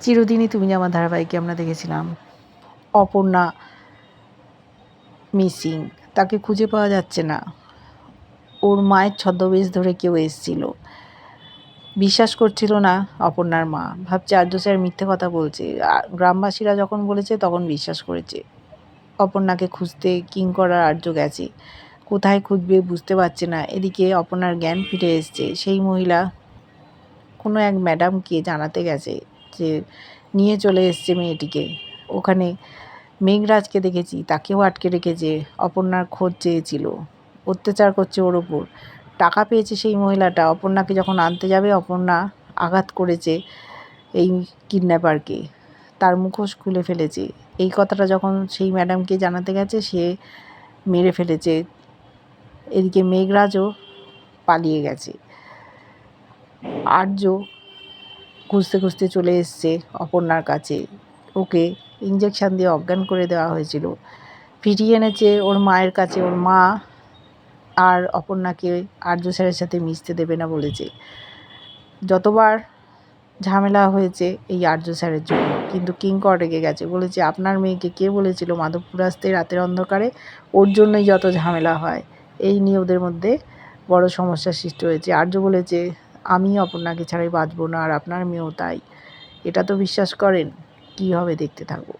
চিরদিনই তুমি আমার ধারাবাহিকে আমরা দেখেছিলাম। অপর্ণা মিসিং, তাকে খুঁজে পাওয়া যাচ্ছে না। ওর মায়ের ছদ্মবেশ ধরে কেউ এসছিল। বিশ্বাস করছিল না অপর্ণার মা। ভাবছে আর্য স্যার মিথ্যে কথা বলছে। গ্রামবাসীরা যখন বলেছে তখন বিশ্বাস করেছে। অপর্ণাকে খুঁজতে কিং করার আর্য গেছে। কোথায় খুঁজবে বুঝতে পারছে না। এদিকে অপর্ণার জ্ঞান ফিরে এসছে। সেই মহিলা কোনো এক ম্যাডামকে জানাতে গেছে। যে নিয়ে চলে এসছে মেয়েটিকে। ওখানে মেঘরাজকে দেখেছি, তাকেও আটকে রেখেছে অপর্ণার খোঁজ চেয়েছিল। অত্যাচার করছে ওর ওপর। টাকা পেয়েছে সেই মহিলাটা। অপর্ণাকে যখন আনতে যাবে, অপর্ণা আঘাত করেছে এই কিডন্যাপারকে। তার মুখোশ খুলে ফেলেছে। এই কথাটা যখন সেই ম্যাডামকে জানাতে গেছে, সে মেরে ফেলেছে। এদিকে মেঘরাজও পালিয়ে গেছে। আর্য খুঁজতে খুঁজতে চলে এসছে অপর্ণার কাছে। ওকে ইঞ্জেকশান দিয়ে অজ্ঞান করে দেওয়া হয়েছিল। ফিরিয়ে এনেছে ওর মায়ের কাছে। ওর মা আর অপর্ণাকে আর্য স্যারের সাথে মিশতে দেবে না বলেছে। যতবার ঝামেলা হয়েছে এই আর্য স্যারের জন্য। কিন্তু কিঙ্কর রেগে গেছে। বলেছে, আপনার মেয়েকে কে বলেছিল মাধবপুর আসতে রাতের অন্ধকারে? ওর জন্যই যত ঝামেলা হয়। এই নিয়ে ওদের মধ্যে বড় সমস্যার সৃষ্টি হয়েছে। আর্য বলেছে আমি অপর্ণাকে ছাড়াই বাঁচব না আর আপনার মেয়েও তাই। এটা তো বিশ্বাস করেন, কি হবে দেখতে থাকব।